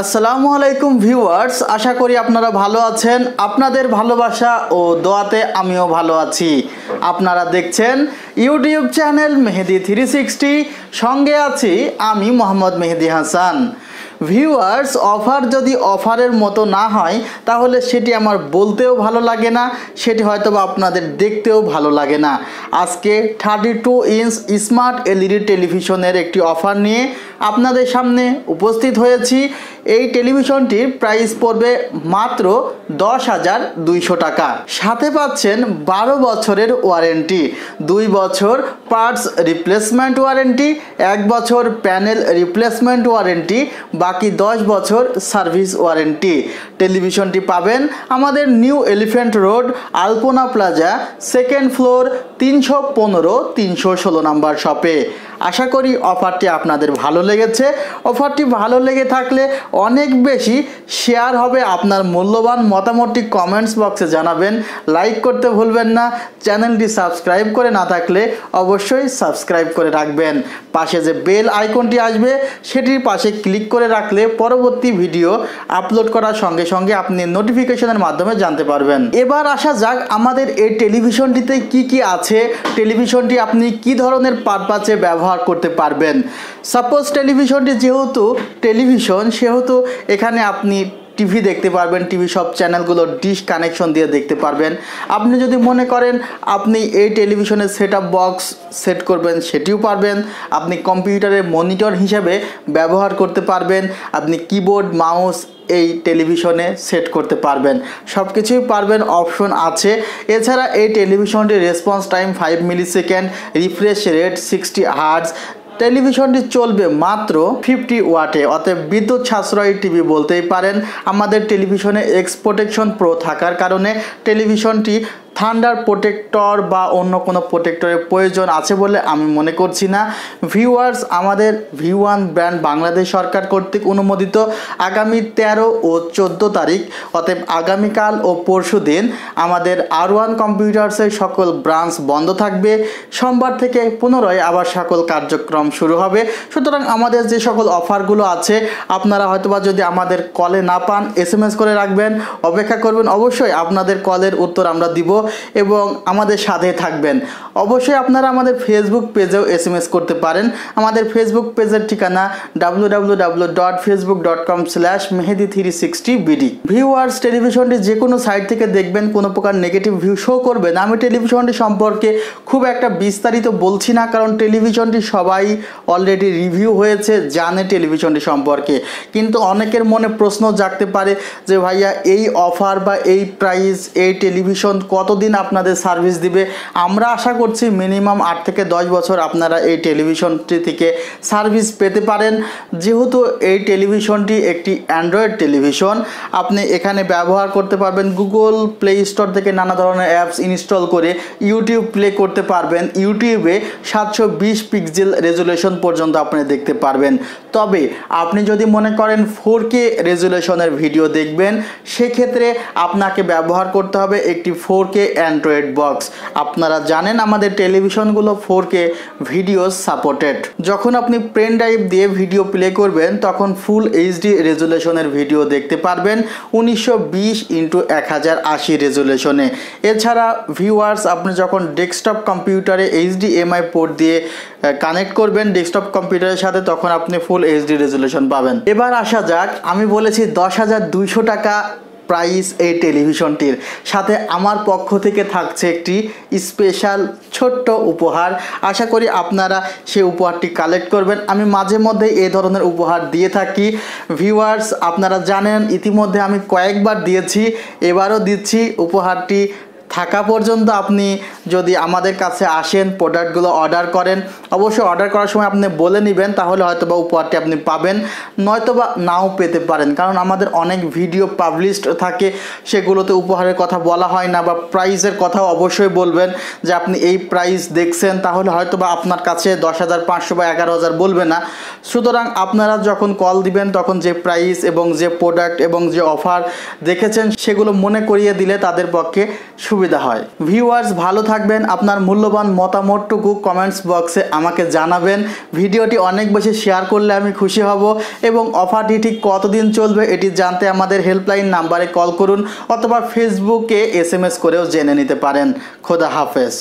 আসসালামু আলাইকুম ভিউয়ার্স, আশা করি আপনারা ভালো আছেন। আপনাদের ভালোবাসা ও দোয়াতে আমিও ভালো আছি। আপনারা দেখছেন YouTube channel Mehedi three sixty. সঙ্গে আছি আমি মোহাম্মদ মেহেদি হাসান। ভিউয়ার্স অফার যদি অফারের মতো না হয়, তাহলে সেটি আমার বলতেও ভালো লাগে না, সেটি হয়তো বা আপনাদের দেখতেও ভালো লাগে না। আজকে thirty two inch smart LED টেলিভিশনের একটি অফার নিয়ে আপনাদের সামনে উপস্থিত হয়েছি। এই টেলিভিশনটির প্রাইস পড়বে মাত্র দশ হাজার দুইশো টাকা। সাথে পাচ্ছেন বারো বছরের ওয়ারেন্টি দুই বছর পার্টস রিপ্লেসমেন্ট ওয়ারেন্টি এক বছর প্যানেল রিপ্লেসমেন্ট ওয়ারেন্টি বাকি দশ বছর সার্ভিস ওয়ারেন্টি। টেলিভিশনটি পাবেন আমাদের new elephant road, Alpana plaza, second floor, তিনশো পনেরো, তিনশো ষোলো নাম্বার শপে। আশা করি অফারটি আপনাদের ভালো লেগেছে। অফারটি ভালো লেগে থাকলে অনেক বেশি শেয়ার হবে আপনার মূল্যবান মতামতটি কমেন্টস বক্সে জানাবেন। লাইক করতে ভুলবেন না, চ্যানেলটি সাবস্ক্রাইব করে না থাকলে অবশ্যই সাবস্ক্রাইব করে রাখবেন। পাশে যে বেল আইকনটি আসবে, সেটির পাশে ক্লিক করে রাখলে পরবর্তী ভিডিও আপলোড করার সঙ্গে সঙ্গে আপনি নোটিফিকেশনের মাধ্যমে জানতে পারবেন। এবার আসা যাক আমাদের এই টেলিভিশনটিতে কি কি আছে। টেলিভিশনটি আপনি কি ধরনের পারপাসে ব্যবহার করতে পারবেন। সাপোজ টেলিভিশনটি যেহেতু টেলিভিশন সেহেতু এখানে আপনি টিভি দেখতে পারবেন, টিভি সব চ্যানেলগুলো ডিশ কানেকশন দিয়ে দেখতে পারবেন। আপনি যদি মনে করেন আপনি এই টেলিভিশনের সেট বক্স সেট করবেন, সেটিও পারবেন। আপনি কম্পিউটারের মনিটর হিসেবে ব্যবহার করতে পারবেন। আপনি কিবোর্ড মাউস এই টেলিভিশনে সেট করতে পারবেন। সব কিছুই পারবেন অপশন আছে। এছাড়া এই টেলিভিশনটির response time five millisecond refresh rate sixty hertz টেলিভিশনটি চলবে মাত্র ফিফটি ওয়াটে। অতএব বিদ্যুৎ সাশ্রয়ী টিভি বলতেই পারেন। আমাদের টেলিভিশনে এক্স প্রোটেকশন প্রো থাকার কারণে টেলিভিশনটি থান্ডার প্রোটেক্টর বা অন্য কোনো প্রোটেক্টরের প্রয়োজন আছে বলে আমি মনে করছি না। ভিউয়ার্স আমাদের ভিউ ওয়ান ব্র্যান্ড বাংলাদেশ সরকার কর্তৃক অনুমোদিত আগামী তেরো ও চোদ্দ তারিখ, অতএব আগামীকাল ও পরশু দিন আমাদের আর ওয়ান কম্পিউটার্সের সকল ব্রাঞ্চ বন্ধ থাকবে। সোমবার থেকে পুনরায় আবার সকল কার্যক্রম শুরু হবে। সুতরাং আমাদের যে সকল অফারগুলো আছে, আপনারা হয়তোবা যদি আমাদের কলে না পান এস করে রাখবেন। অপেক্ষা করবেন, অবশ্যই আপনাদের কলের উত্তর আমরা দিব। এবং আমাদের সাথে থাকবেন। অবশ্যই আপনারা আমাদের ফেসবুক পেজেও এস এম এস করতে পারেন। আমাদের ফেসবুক পেজের ঠিকানা W W W dot Facebook dot com slash Mehedi three sixty BD viewers টেলিভিশনটি যে কোনো সাইট থেকে দেখবেন, কোনো প্রকার নেগেটিভ ভিউ শো করবে না আমি টেলিভিশনটি সম্পর্কে খুব একটা বিস্তারিত বলছি না, কারণ টেলিভিশনটি সবাই অলরেডি রিভিউ হয়েছে, জানে টেলিভিশনটি সম্পর্কে। কিন্তু অনেকের মনে প্রশ্ন জাগতে পারে যে, ভাইয়া, এই অফার বা এই প্রাইস এই টেলিভিশন কতদিন আপনাদের সার্ভিস দিবে? আমরা আশা করছি মিনিমাম আট থেকে দশ বছর আপনারা এই টেলিভিশনটি থেকে সার্ভিস পেতে পারেন। যেহেতু এই টেলিভিশনটি একটি অ্যান্ড্রয়েড টেলিভিশন, আপনি এখানে ব্যবহার করতে পারবেন গুগল প্লে স্টোর থেকে নানা ধরনের অ্যাপস ইনস্টল করে ইউটিউব প্লে করতে পারবেন। ইউটিউবে সাতশো বিশ পিক্সেল রেজুলেশন পর্যন্ত আপনি দেখতে পারবেন। তবে আপনি যদি মনে করেন ফোর কে রেজুলেশনের ভিডিও দেখবেন, সেক্ষেত্রে আপনাকে ব্যবহার করতে হবে একটি ফোর কে অ্যান্ড্রয়েড বক্স আপনারা জানেন আমাদের টেলিভিশনগুলো ফোর কে ভিডিও সাপোর্টেড যখন আপনি পেন ড্রাইভ দিয়ে ভিডিও প্লে করবেন, তখন ফুল এইচডি রেজুলেশনের ভিডিও দেখতে পারবেন, উনিশশো বিশ ইন্টু এক হাজার আশি রেজুলেশনে এছাড়া ভিউয়ার্স আপনি যখন ডেস্কটপ কম্পিউটারে এইচডি এমআই পোর্ট দিয়ে কানেক্ট করবেন ডেস্কটপ কম্পিউটারের সাথে, তখন আপনি ফুল এইচডি রেজুলেশন পাবেন। এবার আসা যাক, আমি বলেছি দশ হাজার দুইশো টাকা প্রাইস এই টেলিভিশনটির। সাথে আমার পক্ষ থেকে থাকছে একটি স্পেশাল ছোট্ট উপহার। আশা করি আপনারা সেই উপহারটি কালেক্ট করবেন। আমি মাঝে মধ্যে এ ধরনের উপহার দিয়ে থাকি। ভিউয়ার্স, আপনারা জানেন, ইতিমধ্যে আমি কয়েকবার দিয়েছি। এবারও দিচ্ছি। উপহারটি থাকা পর্যন্ত আপনি যদি আমাদের কাছে আসেন প্রোডাক্টগুলো অর্ডার করেন, অবশ্যই অর্ডার করার সময় আপনি বলে নেবেন, তাহলে হয়তো বা উপহারটি আপনি পাবেন। নয়তো বা নাও পেতে পারেন, কারণ আমাদের অনেক ভিডিও পাবলিশড থাকে, সেগুলোতে উপহারের কথা বলা হয় না, বা প্রাইসের কথাও অবশ্যই বলবেন যে আপনি এই প্রাইস দেখছেন, তাহলে হয়তো বা আপনার কাছে দশ হাজার, পাঁচশো বা এগারো হাজার বলবে না। সুতরাং আপনারা যখন কল দিবেন, তখন যে প্রাইস এবং যে প্রোডাক্ট এবং যে অফার দেখেছেন, সেগুলো মনে করিয়ে দিলে তাদের পক্ষে সুবিধা সুবিধা হয়। ভিউয়ার্স, ভালো থাকবেন। আপনার মূল্যবান মতামতটুকু কমেন্টস বক্সে আমাকে জানাবেন। ভিডিওটি অনেক বেশি শেয়ার করলে আমি খুশি হব এবং অফারটি ঠিক কতদিন চলবে এটি জানতে আমাদের হেল্পলাইন নাম্বারে কল করুন অথবা ফেসবুকে এস করেও জেনে নিতে পারেন। খোদা হাফেজ।